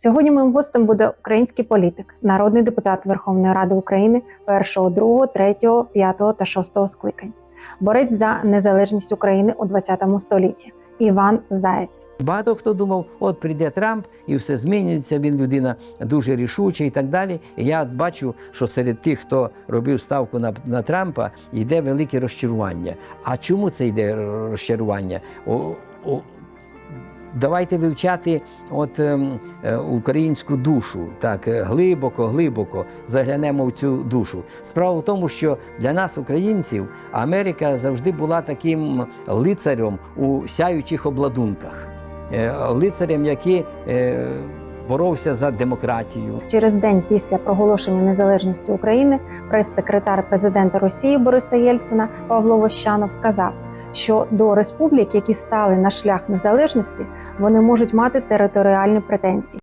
Сьогодні моїм гостем буде український політик, народний депутат Верховної Ради України першого, другого, третього, п'ятого та шостого скликань, борець за незалежність України у ХХ столітті. Іван Заєць. Багато хто думав, от прийде Трамп і все зміниться. Він людина дуже рішуча і так далі. І я бачу, що серед тих, хто робив ставку на, на Трампа, йде велике розчарування. А чому це йде розчарування? О, о, Давайте вивчати от ем, е, українську душу, так е, глибоко, глибоко заглянемо в цю душу. Справа в тому, що для нас, українців, Америка завжди була таким лицарем у сяючих обладунках, Е, лицарем, який боровся за демократію. Через день після проголошення незалежності України прес-секретар президента Росії Бориса Єльцина Павло Вощанов сказав, що до республік, які стали на шлях незалежності, вони можуть мати територіальні претензії.